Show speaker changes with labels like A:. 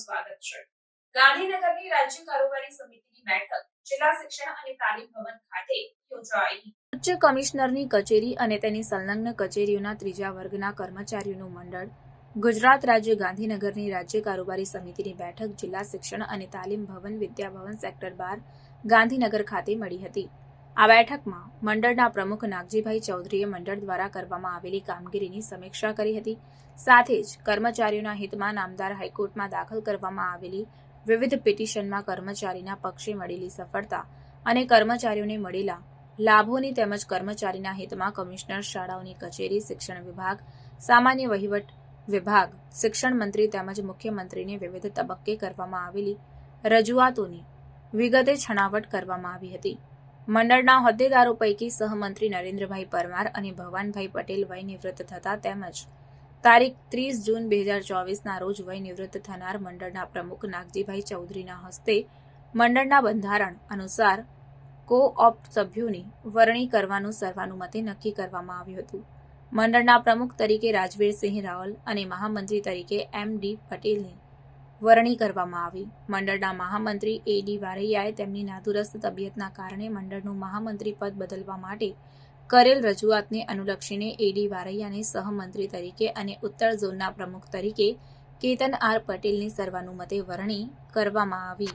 A: સ્વાગત છે. ગાંધીનગરની રાજ્ય કારોબારી સમિતિની બેઠક જિલ્લા શિક્ષણ અને તાલીમ ભવન ખાતે યોજાઈ. ઉચ્ચ કમિશનરની કચેરી અને તેની સંલગ્ન કચેરીઓના ત્રીજા વર્ગના કર્મચારીઓનું મંડળ, ગુજરાત રાજ્ય ગાંધીનગરની રાજ્ય કારોબારી સમિતિની બેઠક જિલ્લા શિક્ષણ અને તાલીમ ભવન વિદ્યાભવન સેક્ટર બાર ગાંધીનગર ખાતે મળી હતી. આ બેઠકમાં મંડળના પ્રમુખ નાગજીભાઈ ચૌધરીએ મંડળ દ્વારા કરવામાં આવેલી કામગીરીની સમીક્ષા કરી હતી. સાથે જ કર્મચારીઓના હિતમાં નામદાર હાઈકોર્ટમાં દાખલ કરવામાં આવેલી વિવિધ પિટિશનમાં કર્મચારીના પક્ષે મળેલી સફળતા અને કર્મચારીઓને મળેલા લાભોની તેમજ કર્મચારીના હિતમાં કમિશનર શાળાઓની કચેરી, શિક્ષણ વિભાગ, સામાન્ય વહીવટ વિભાગ, શિક્ષણ મંત્રી તેમજ મુખ્યમંત્રીને વિવિધ તબક્કે કરવામાં આવેલી રજૂઆતોની વિગતે છણાવટ કરવામાં આવી હતી. મંડળના હોદ્દેદારો પૈકી સહમંત્રી નરેન્દ્રભાઈ પરમાર અને ભવાનભાઈ પટેલ વય નિવૃત્ત થતા તેમજ તારીખ ત્રીસ જૂન બે હજાર ચોવીસના રોજ વય નિવૃત્ત થનાર મંડળના પ્રમુખ નાગજીભાઈ ચૌધરીના હસ્તે મંડળના બંધારણ અનુસાર કો ઓપ સભ્યોની વરણી કરવાનું સર્વાનુમતે નક્કી કરવામાં આવ્યું હતું. મંડળના પ્રમુખ તરીકે રાજવીરસિંહ રાવલ અને મહામંત્રી તરીકે એમ ડી પટેલની વરણી કરવામાં આવી. મંડળના મહામંત્રી એ ડી વારૈયાએ તેમની નાદુરસ્ત તબિયતના કારણે મંડળનું મહામંત્રી પદ બદલવા માટે કરેલ રજૂઆતને અનુલક્ષીને એ ડી વારૈયાને સહમંત્રી તરીકે અને ઉત્તર ઝોનના પ્રમુખ તરીકે કેતન આર પટેલની સર્વાનુમતે વરણી કરવામાં આવી.